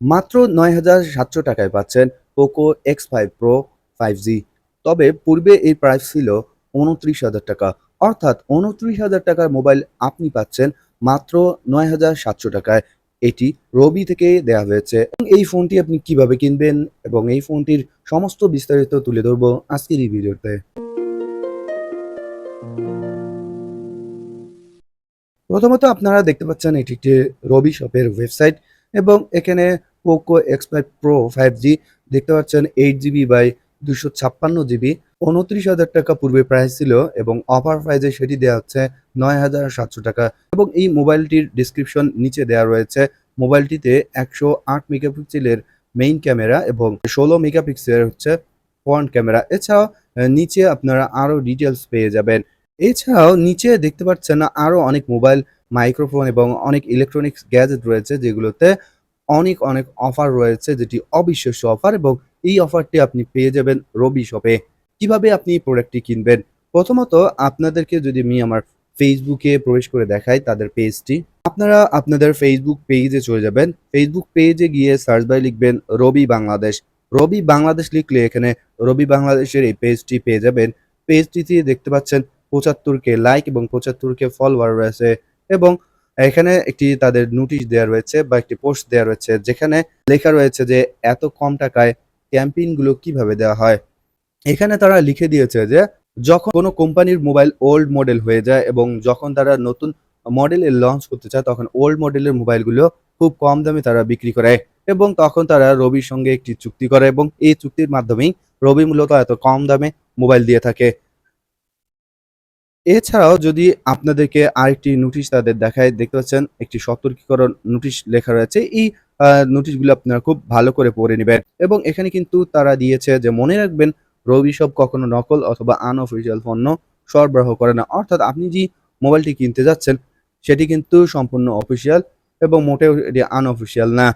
মাত্র নয় হাজার সাতশো টাকায় পাচ্ছেন Poco X five Pro five G তবে পূর্বে এই প্রাইস ছিল উনত্রিশ হাজার টাকা। অর্থাৎ উনত্রিশ হাজার টাকার মোবাইল আপনি পাচ্ছেন মাত্র নয় হাজার সাতশো টাকায়। এটি রবি থেকে দেয়া হয়েছে। এই ফোনটি আপনি কীভাবে কিনবেন এবং এই ফোনটির সমস্ত বিস্তারিত তুলে ধরবো আজকের এই ভিডিওতে। প্রথমত আপনারা দেখতে পাচ্ছেন এটি একটি রবি শপের ওয়েবসাইট এবং এখানে Poco X five Pro five G দেখতে পাচ্ছেন এইট জিবি বাই দুশো ছাপ্পান্ন জিবি উনত্রিশ হাজার টাকা পূর্বে প্রাইস ছিল এবং অফার প্রাইজে সেটি দেওয়া হচ্ছে নয় হাজার সাতশো টাকা এবং এই মোবাইলটির ডিসক্রিপশন নিচে দেওয়া রয়েছে। মোবাইলটিতে একশো আট মেগাপিক্সেলের মেইন ক্যামেরা এবং ষোলো মেগাপিক্সেলের হচ্ছে ফ্রন্ট ক্যামেরা এছাড়াও নিচে আপনারা আরও ডিটেলস পেয়ে যাবেন। এছাড়াও, নিচে দেখতে পাচ্ছেন আরও অনেক মোবাইল মাইক্রোফোন এবং অনেক ইলেকট্রনিক্স গ্যাজেট রয়েছে, যেগুলোতে অনেক অনেক অফার রয়েছে, যেটি অবিশ্বাস্য অফার এবং এই অফারটি আপনি পেয়ে যাবেন রবি শপে কীভাবে আপনি এই প্রোডাক্টটি কিনবেন? প্রথমত আপনাদেরকে যদি আমি আমার ফেসবুকে প্রবেশ করে দেখাই তাদের পেজটি আপনারা আপনাদের ফেসবুক পেজে চলে যাবেন। ফেসবুক পেজে গিয়ে সার্চ বাই লিখবেন রবি বাংলাদেশ রবি বাংলাদেশ লিখলে এখানে রবি বাংলাদেশের এই পেজটি পেয়ে যাবেন। পেজটিতে দেখতে পাচ্ছেন পঁচাত্তর কে লাইক এবং পঁচাত্তর কে ফলোয়ার রয়েছে। এবং এখানে একটি তাদের নোটিশ দেওয়া রয়েছে বা একটি পোস্ট দেওয়া রয়েছে যেখানে লেখা রয়েছে যে এত কম টাকায় ক্যাম্পেইনগুলো কীভাবে দেওয়া হয়। এখানে তারা লিখে দিয়েছে যে যখন কোনো কোম্পানির মোবাইল ওল্ড মডেল হয়ে যায় এবং যখন তারা নতুন মডেলের লঞ্চ করতে চায়, তখন ওল্ড মডেলের মোবাইলগুলো খুব কম দামে তারা বিক্রি করে এবং তখন তারা রবির সঙ্গে একটি চুক্তি করে এবং এই চুক্তির মাধ্যমেই রবি মূলত এত কম দামে মোবাইল দিয়ে থাকে। এছাড়াও যদি আপনাদেরকে আরেকটি নোটিশ তাদের দেখায়, দেখতে পাচ্ছেন একটি সতর্কীকরণ নোটিশ লেখা রয়েছে। এই নোটিশগুলো আপনারা খুব ভালো করে পড়ে নেবেন এবং এখানে কিন্তু তারা দিয়েছে যে মনে রাখবেন, রবি সব কখনো নকল অথবা আনঅফিসিয়াল পণ্য সরবরাহ করে না। অর্থাৎ আপনি যে মোবাইলটি কিনতে যাচ্ছেন, সেটি কিন্তু সম্পূর্ণ অফিসিয়াল এবং মোটেও এটি আনঅফিসিয়াল না।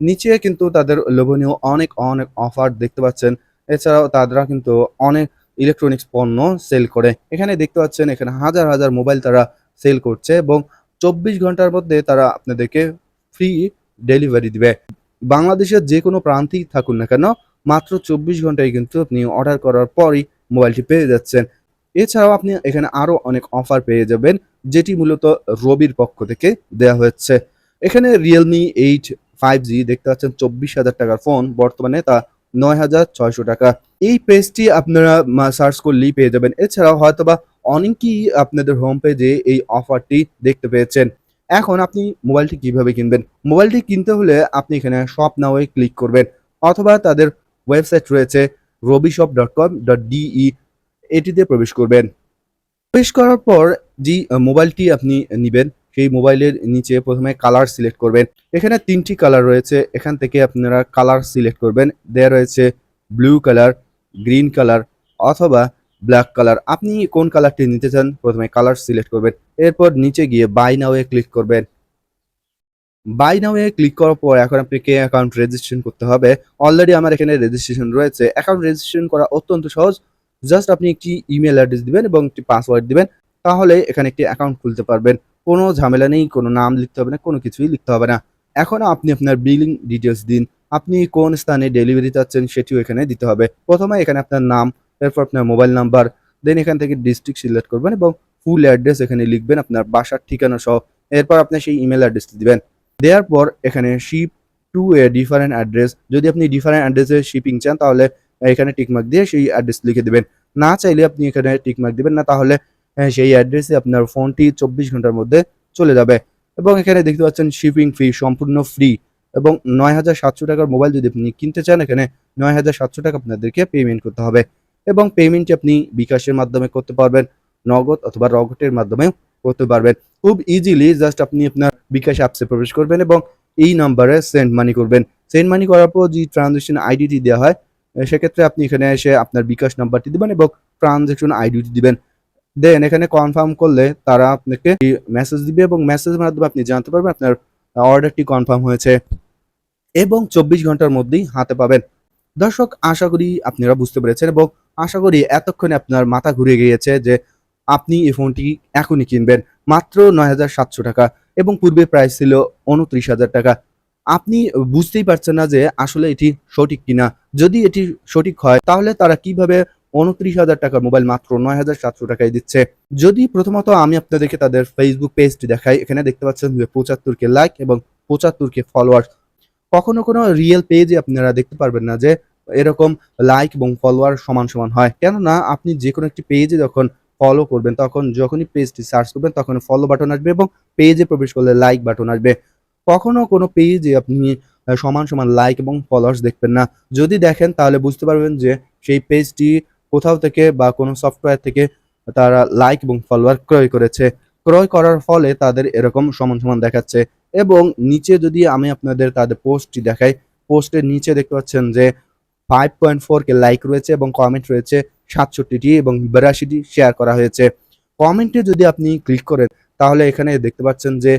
নিচে কিন্তু তাদের লোভনীয় অনেক অনেক অফার দেখতে পাচ্ছেন। এছাড়াও তারা কিন্তু অনেক ইলেকট্রনিক্স পণ্য সেল করে। এখানে দেখতে পাচ্ছেন, এখানে হাজার হাজার মোবাইল তারা সেল করছে এবং চব্বিশ ঘণ্টার মধ্যে তারা আপনাদেরকে ফ্রি ডেলিভারি দিবে। বাংলাদেশের যে কোনো প্রান্তেই থাকুন না কেন, মাত্র চব্বিশ ঘন্টায় কিন্তু আপনি অর্ডার করার পরই মোবাইলটি পেয়ে যাচ্ছেন। এছাড়াও আপনি এখানে আরও অনেক অফার পেয়ে যাবেন, যেটি মূলত রবির পক্ষ থেকে দেওয়া হচ্ছে এখানে রিয়েলমি এইট ফাইভ জি দেখতে পাচ্ছেন, চব্বিশ হাজার টাকার ফোন বর্তমানে তা নয় হাজার ছয়শো টাকা। এই পেজটি আপনারা সার্চ করলেই পেয়ে যাবেন। এছাড়াও হয়তোবা অনেকেই আপনাদের হোম পেজে এই অফারটি দেখতে পেয়েছেন। এখন আপনি মোবাইলটি কীভাবে কিনবেন? মোবাইলটি কিনতে হলে আপনি এখানে শপ নাওয়ে ক্লিক করবেন, অথবা তাদের ওয়েবসাইট রয়েছে Robishop dot com dot DE এটিতে প্রবেশ করবেন। প্রবেশ করার পর যে মোবাইলটি আপনি নেবেন সেই মোবাইলের নিচে প্রথমে কালার সিলেক্ট করবেন। এখানে তিনটি কালার রয়েছে, এখান থেকে আপনারা কালার সিলেক্ট করবেন। দেয়া রয়েছে ব্লু কালার গ্রিন কালার অথবা ব্ল্যাক কালার আপনি কোন কালারটি নিতে চান, প্রথমে কালার সিলেক্ট করবেন। এরপর নিচে গিয়ে বাই নাওয়ে ক্লিক করবেন। বাই নাওয়ে ক্লিক করার পর এখন আপনাকে অ্যাকাউন্ট রেজিস্ট্রেশন করতে হবে। অলরেডি আমার এখানে রেজিস্ট্রেশন রয়েছে। অ্যাকাউন্ট রেজিস্ট্রেশন করা অত্যন্ত সহজ। জাস্ট আপনি একটি ইমেল অ্যাড্রেস দিবেন এবং একটি পাসওয়ার্ড দিবেন। তাহলে এখানে একটি অ্যাকাউন্ট খুলতে পারবেন। কোনো ঝামেলা নেই, কোনো নাম লিখতে হবে না, কোনো কিছুই লিখতে হবে না। এখন আপনি আপনার বিলিং ডিটেলস দিন। আপনি কোন স্থানে ডেলিভারি চাচ্ছেন সেটিও এখানে দিতে হবে। প্রথমে এখানে আপনার নাম, এরপর আপনার মোবাইল নাম্বার দেন এখান থেকে ডিস্ট্রিক্ট সিলেক্ট করবেন এবং ফুল অ্যাড্রেস এখানে লিখবেন আপনার বাসার ঠিকানা সহ। এরপর আপনি সেই ইমেল অ্যাড্রেসটি দিবেন। দেওয়ার পর এখানে ship to a different address যদি আপনি ডিফারেন্ট অ্যাড্রেসে শিপিং চান, তাহলে এখানে টিকমার্ক দিয়ে সেই অ্যাড্রেস লিখে দেবেন। না চাইলে আপনি এখানে টিকমার্ক দিবেন না। তাহলে সেই অ্যাড্রেসে আপনার ফোনটি চব্বিশ ঘণ্টার মধ্যে চলে যাবে। এবং এখানে দেখতে পাচ্ছেন শিপিং ফি সম্পূর্ণ ফ্রি এবং নয় হাজার সাতশো টাকার মোবাইল যদি আপনি কিনতে চান, এখানে নয় হাজার সাতশো টাকা আপনাদেরকে পেমেন্ট করতে হবে। এবং পেমেন্টটি আপনি বিকাশের মাধ্যমে করতে পারবেন, নগদ অথবা রগটের মাধ্যমেও করতে পারবেন। খুব ইজিলি জাস্ট আপনি আপনার বিকাশ অ্যাপসে প্রবেশ করবেন এবং এই নাম্বারে সেন্ড মানি করবেন। সেন্ড মানি করার পর যে ট্রানজেকশন আইডিটি দেওয়া হয়, সেক্ষেত্রে আপনি এখানে এসে আপনার বিকাশ নাম্বারটি দিবেন এবং ট্রানজেকশন আইডিটি দিবেন। দেন এখানে কনফার্ম করলে তারা আপনাকে মেসেজ দিবে এবং মেসেজের মাধ্যমে আপনি জানতে পারবেন আপনার অর্ডারটি কনফার্ম হয়েছে এবং চব্বিশ ঘণ্টার মধ্যেই হাতে পাবেন। দর্শক, আশা করি আপনারা বুঝতে পেরেছেন এবং আশা করি এতক্ষণে আপনার মাথা ঘুরে গিয়েছে যে আপনি এই ফোনটি এখনই কিনবেন। মাত্র নয় হাজার সাতশো টাকা এবং পূর্বে প্রাইস ছিল উনত্রিশ হাজার টাকা। আপনি বুঝতেই পারছেন না যে আসলে এটি সঠিক কিনা। যদি এটি সঠিক হয়, তাহলে তারা কীভাবে উনত্রিশ হাজার টাকার মোবাইল মাত্র নয় হাজার সাতশো টাকায় দিচ্ছে। যদি প্রথমত আমি আপনাদেরকে তাদের ফেসবুক পেজটি দেখাই, এখানে দেখতে পাচ্ছেন যে পঁচাত্তর কে লাইক এবং পঁচাত্তর কে ফলোয়ার কখনো কোনো রিয়েল পেজে আপনারা দেখতে পারবেন না যে এরকম লাইক এবং ফলোয়ার সমান সমান হয়। কেননা আপনি যে কোনো একটি পেজে যখন ফলো করবেন, তখন যখনই পেজটি সার্চ করবেন, তখন ফলো বাটন আসবে এবং পেজে প্রবেশ করলে লাইক বাটন আসবে। কখনো কোনো পেজে আপনি সমান সমান লাইক এবং ফলোয়ার্স দেখবেন না। যদি দেখেন তাহলে বুঝতে পারবেন যে সেই পেজটি কোথাও থেকে বা কোনো সফটওয়্যার থেকে তারা লাইক এবং ফলোয়ার ক্রয় করেছে। ক্রয় করার ফলে তাদের এরকম সমান সমান দেখাচ্ছে এবং নিচে যদি আমি আপনাদের তাদের পোস্টটি দেখাই পোস্টের নিচে দেখতে পাচ্ছেন যে five point four K like রয়েছে এবং কমেন্ট রয়েছে সাতষট্টিটি এবং বিরাশিটি শেয়ার করা হয়েছে। কমেন্টে যদি আপনি ক্লিক করেন, তাহলে এখানে দেখতে পাচ্ছেন যে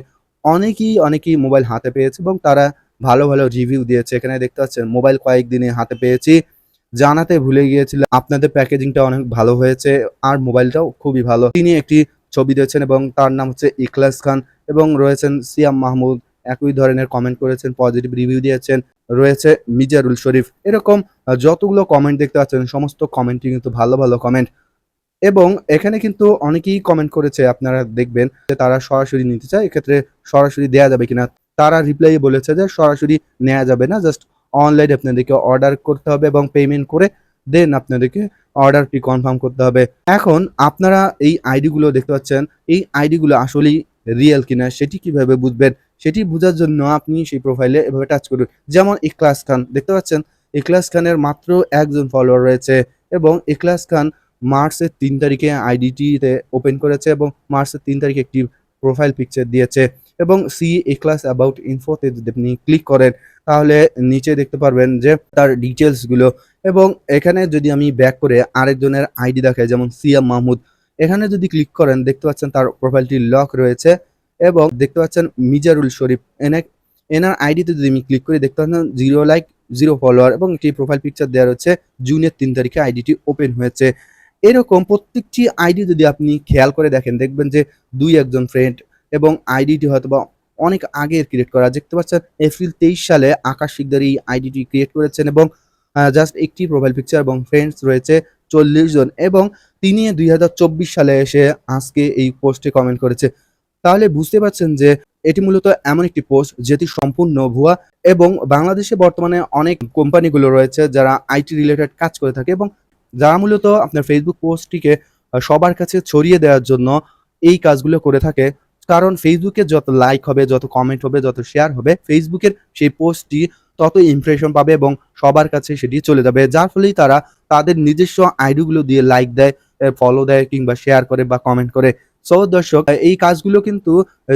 অনেকেই অনেকেই মোবাইল হাতে পেয়েছে এবং তারা ভালো ভালো রিভিউ দিয়েছে। এখানে দেখতে পাচ্ছেন মোবাইল কয়েকদিনে হাতে পেয়েছি। জানাতে ভুলে গিয়েছিলাম। আপনাদের প্যাকেজিংটা অনেক ভালো হয়েছে আর মোবাইলটাও খুবই ভালো। তিনি একটি ছবি দিয়েছেন এবং তার নাম হচ্ছে ইখলাস খান এবং রয়েছেন সিয়াম মাহমুদ। একই ধরনের কমেন্ট করেছেন পজিটিভ রিভিউ দিয়েছেন, রয়েছে মিজারুল শরীফ। এরকম যতগুলো কমেন্ট দেখতে পাচ্ছেন, সমস্ত কমেন্টই কিন্তু ভালো ভালো কমেন্ট এবং এখানে কিন্তু অনেকেই কমেন্ট করেছে, আপনারা দেখবেন, যে তারা সরাসরি নিতে চায়, এক্ষেত্রে সরাসরি দেয়া যাবে কিনা। তারা রিপ্লাই বলেছে যে সরাসরি নেওয়া যাবে না জাস্ট অনলাইনে আপনাদেরকে অর্ডার করতে হবে এবং পেমেন্ট করে দেন আপনাদেরকে অর্ডারটি কনফার্ম করতে হবে। এখন আপনারা এই আইডিগুলো দেখতে পাচ্ছেন, এই আইডিগুলো আসলেই রিয়েল কিনা সেটি কীভাবে বুঝবেন সেটি বোঝার জন্য আপনি সেই প্রোফাইলে এভাবে টাচ করুন। যেমন ইকলাস খান, দেখতে পাচ্ছেন? ইকলাস খানের মাত্র একজন ফলোয়ার রয়েছে এবং ইকলাস খান মার্চের তিন তারিখে আইডিটিতে ওপেন করেছে এবং মার্চের তিন তারিখে একটি প্রোফাইল পিকচার দিয়েছে। এবং সি এ ক্লাস অ্যাবাউট ইনফোতে যদি আপনি ক্লিক করেন, তাহলে নিচে দেখতে পারবেন যে তার ডিটেলসগুলো এবং এখানে যদি আমি ব্যাক করে আরেকজনের আইডি দেখাই, যেমন সিয়াম মাহমুদ এখানে যদি ক্লিক করেন, দেখতে পাচ্ছেন তার প্রোফাইলটি লক রয়েছে এবং দেখতে পাচ্ছেন মিজারুল শরীফ এনে, এনার আইডিতে যদি আমি ক্লিক করি, দেখতে পাচ্ছেন জিরো লাইক জিরো ফলোয়ার এবং একটি প্রোফাইল পিকচার দেওয়া রয়েছে জুনের তিন তারিখে আইডিটি ওপেন হয়েছে। এরকম প্রত্যেকটি আইডি যদি আপনি খেয়াল করে দেখেন, দেখবেন যে দুই একজন ফ্রেন্ড এবং আইডিটি হয়তো বা অনেক আগের ক্রিয়েট করা। দেখতে পাচ্ছেন এপ্রিল তেইশ সালে আকাশ শিকদার এই আইডিটি ক্রিয়েট করেছেন এবং জাস্ট একটি প্রোফাইল পিকচার এবং ফ্রেন্ডস রয়েছে চল্লিশ জন এবং তিনি দুই হাজার চব্বিশ সালে এসে আজকে এই পোস্টে কমেন্ট করেছে। তাহলে বুঝতে পারছেন যে এটি মূলত এমন একটি পোস্ট যেটি সম্পূর্ণ ভুয়া এবং বাংলাদেশে বর্তমানে অনেক কোম্পানিগুলো রয়েছে যারা আইটি রিলেটেড কাজ করে থাকে এবং যারা মূলত আপনার ফেসবুক পোস্টটিকে সবার কাছে ছড়িয়ে দেওয়ার জন্য এই কাজগুলো করে থাকে। কারণ ফেসবুকে যত লাইক হবে, যত কমেন্ট হবে, যত শেয়ার হবে ফেসবুকের সেই পোস্টটি তত ইমপ্রেশন পাবে এবং সবার কাছে সেটি চলে যাবে। যার ফলেই তারা তাদের নিজস্ব আইডিগুলো দিয়ে লাইক দেয় ফলো দেয় কিংবা শেয়ার করে বা কমেন্ট করে। সো দর্শক এই কাজগুলো কিন্তু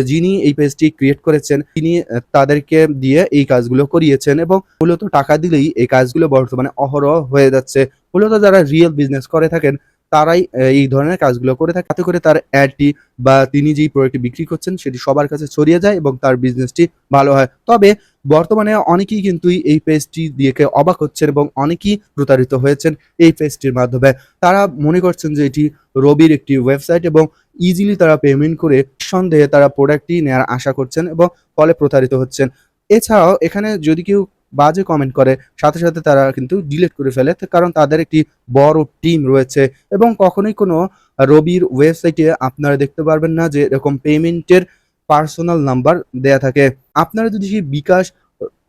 যিনি এই পেজটি ক্রিয়েট করেছেন, তিনি তাদেরকে দিয়ে এই কাজগুলো করিয়েছেন এবং মূলত টাকা দিলেই এই কাজগুলো বর্তমানে অহরহ হয়ে যাচ্ছে। মূলত যারা রিয়েল বিজনেস করে থাকেন তারাই এই ধরনের কাজগুলো করে থাকে। তাতে করে তার অ্যাডটি বা তিনি যেই প্রোডাক্টটি বিক্রি করছেন, সেটি সবার কাছে ছড়িয়ে যায় এবং তার বিজনেসটি ভালো হয়। তবে বর্তমানে অনেকেই কিন্তু এই পেজটি দিয়ে অবাক হচ্ছেন এবং অনেকেই প্রতারিত হয়েছেন এই পেজটির মাধ্যমে। তারা মনে করছেন যে এটি রবির একটি ওয়েবসাইট এবং ইজিলি তারা পেমেন্ট করে সন্দেহে তারা প্রোডাক্টটি নেওয়ার আশা করছেন এবং ফলে প্রতারিত হচ্ছেন। এছাড়াও এখানে যদি কেউ বাজে কমেন্ট করে। সাথে সাথে তারা কিন্তু ডিলিট করে ফেলে। কারণ তাদের একটি বড় টিম রয়েছে এবং কখনোই কোনো রবির ওয়েবসাইটে আপনারা দেখতে পারবেন না যে এরকম পেমেন্টের পার্সোনাল নাম্বার দেয়া থাকে। আপনারা যদি সেই বিকাশ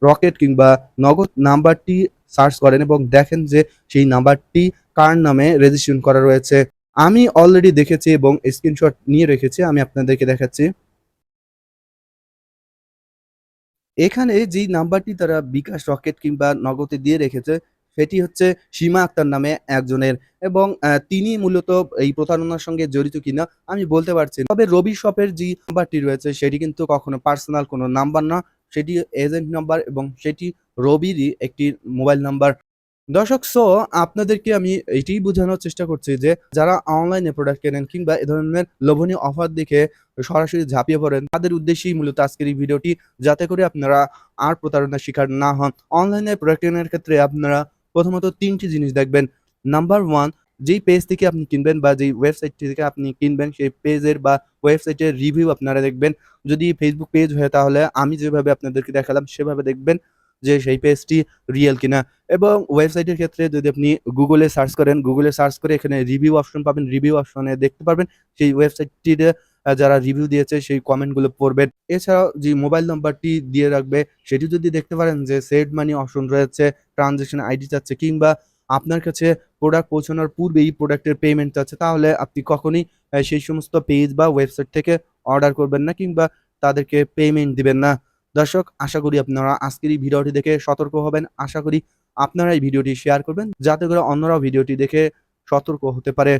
রকেট কিংবা নগদ নাম্বারটি সার্চ করেন এবং দেখেন যে সেই নাম্বারটি কার নামে রেজিস্ট্রেশন করা রয়েছে। আমি অলরেডি দেখেছি এবং স্ক্রিনশট নিয়ে রেখেছি। আমি আপনাদেরকে দেখাচ্ছি। এখানে যে নাম্বারটি তারা বিকাশ রকেট কিংবা নগদে দিয়ে রেখেছে, সেটি হচ্ছে সীমা আক্তার নামে একজনের এবং তিনি মূলত এই প্রতারণার সঙ্গে জড়িত কিনা আমি বলতে পারছি তবে রবি শপের যে নাম্বারটি রয়েছে, সেটি কিন্তু কখনো পার্সোনাল কোনো নাম্বার না। সেটি এজেন্ট নাম্বার এবং সেটি রবিরই একটি মোবাইল নাম্বার দর্শক সো আপনাদেরকে আমি এটাই বোঝানোর চেষ্টা করছি যে যারা অনলাইনে প্রোডাক্ট কেনেন কিংবা এ ধরনের লোভনীয় অফার দেখে সরাসরি ঝাঁপিয়ে পড়েন, তাদের উদ্দেশ্যেই মূলত আজকের এই ভিডিওটি যাতে করে আপনারা আর প্রতারণার শিকার না হন। অনলাইনে প্রোডাক্ট কেনার ক্ষেত্রে আপনারা প্রথমত তিনটি জিনিস দেখবেন। নাম্বার ওয়ান যেই পেজ থেকে আপনি কিনবেন বা যেই ওয়েবসাইট থেকে আপনি কিনবেন, সেই পেজের বা ওয়েবসাইটের রিভিউ আপনারা দেখবেন। যদি ফেসবুক পেজ হয় তাহলে আমি যেভাবে আপনাদেরকে দেখালাম, সেভাবে দেখবেন। যে সেই পেজটি রিয়েল কিনা। এবং ওয়েবসাইটের ক্ষেত্রে যদি আপনি গুগলে সার্চ করেন গুগলে সার্চ করে এখানে রিভিউ অপশন পাবেন। রিভিউ অপশনে দেখতে পারবেন সেই ওয়েবসাইটটির যারা রিভিউ দিয়েছে সেই কমেন্টগুলো পড়বেন। এছাড়াও যে মোবাইল নাম্বারটি দিয়ে রাখবে, সেটি যদি দেখতে পারেন যে সেড মানি অপশন রয়েছে ট্রানজেকশন আইডি চাচ্ছে, কিংবা আপনার কাছে প্রোডাক্ট পৌঁছানোর পূর্বেই প্রোডাক্টের পেমেন্ট চাচ্ছে, তাহলে আপনি কখনই সেই সমস্ত পেজ বা ওয়েবসাইট থেকে অর্ডার করবেন না, কিংবা তাদেরকে পেমেন্ট দিবেন না। দর্শক, আশা করি আপনারা আজকের এই ভিডিওটি দেখে সতর্ক হবেন। আশা করি আপনারা এই ভিডিওটি শেয়ার করবেন। যাতে করে অন্যরা ভিডিওটি দেখে সতর্ক হতে পারে।